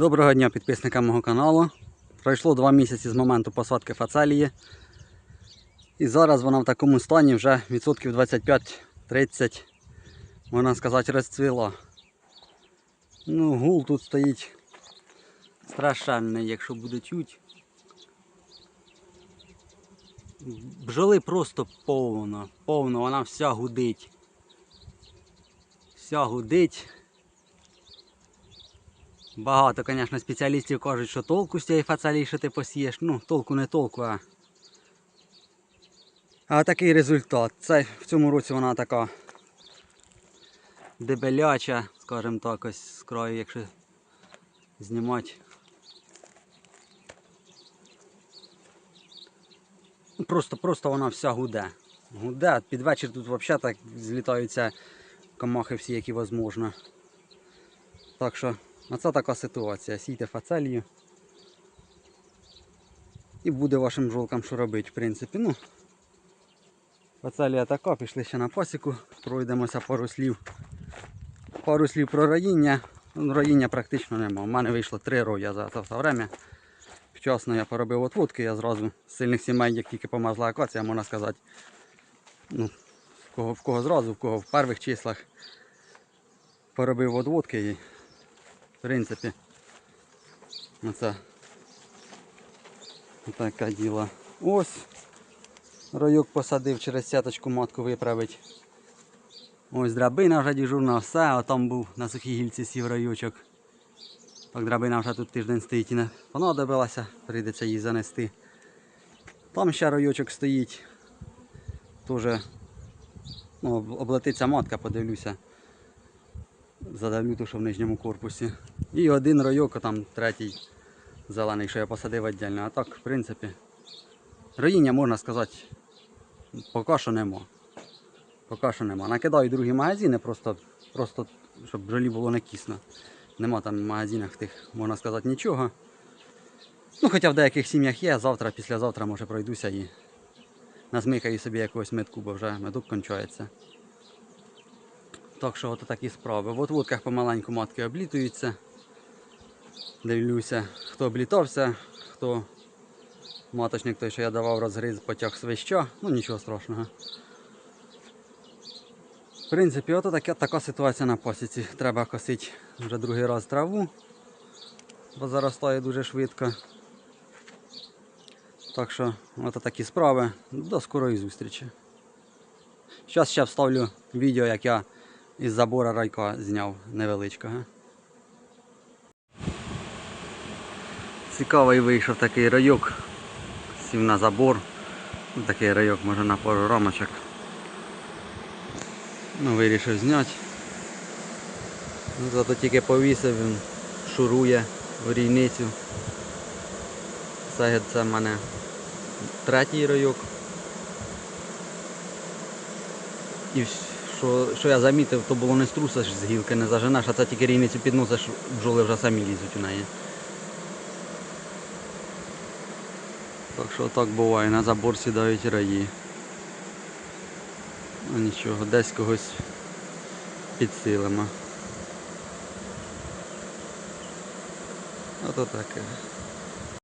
Доброго дня підписникам мого каналу. Пройшло два місяці з моменту посадки фацелії. І зараз вона в такому стані вже відсотків 25-30, можна сказати, розцвіла. Ну, гул тут стоїть страшенний, якщо буде чуть. Бджоли просто повно, повно, вона вся гудить. Вся гудить. Багато, звісно, спеціалістів кажуть, що толку з цієї фацелії, що ти посієш. Ну, толку не толку, а. А такий результат. Це в цьому році вона така дебеляча, скажімо так, ось з краю, якщо знімати. Ну, Просто, просто вона вся гуде. Гуде. Під вечір тут взагалі так злітаються комахи всі, які можливо. Так що, оце така ситуація. Сійте фацелію. І буде вашим жолкам що робити, в принципі. Ну, фацелія така, пішли ще на пасіку, пройдемося пару слів. Пару слів про роїння. Ну, роїння практично нема. У мене вийшло три роя за це все время. Вчасно я поробив отводки, я зразу з сильних сімей, як тільки помазла акація, можна сказати. Ну, в кого, в кого зразу, в кого в перших числах поробив отводки в принципі оце таке діло. Ось райок посадив через сяточку матку виправить. Ось драбина вже дежурна, все, а там був на сухій гільці сів райочок. Так драбина вже тут тиждень стоїть і не понадобилася, прийдеться її занести. Там ще райочок стоїть. Тоже ну, облетиться матка, подивлюся. Задавлю ту, що в нижньому корпусі. І один райок, а там третій зелений, що я посадив віддільно. А так, в принципі, роїння можна сказати, поки що нема. Поки що нема. Накидаю другі магазини, просто, просто щоб бджолі було не кисно. Нема там в магазинах тих, можна сказати, нічого. Ну, хоча в деяких сім'ях є, завтра, післязавтра, може пройдуся і назмикаю собі якогось медку, бо вже медок кончається. Так що от такі справи. В отводках помаленьку матки облітуються. Дивлюся, хто облітався, хто маточник той, що я давав розгриз, потяг свища, ну нічого страшного. В принципі, от така, така ситуація на посіці. Треба косити вже другий раз траву, бо заростає дуже швидко. Так що, от такі справи. До скорої зустрічі. Зараз ще вставлю відео, як я із забора райка зняв невеличкого. Цікавий вийшов такий райок. Сів на забор. Ну, Такий райок може на пару рамочок. Ну, вирішив зняти. Ну, Зато тільки повісив, він шурує в рійницю. Це, це в мене третій райок. І що, що я замітив, то було не струсиш з гілки, не заженеш, а це тільки рійницю підносиш, бджоли вже самі лізуть у неї. Так що так буває, на забор сідають раї. Ну нічого, десь когось підсилимо. Ото таке.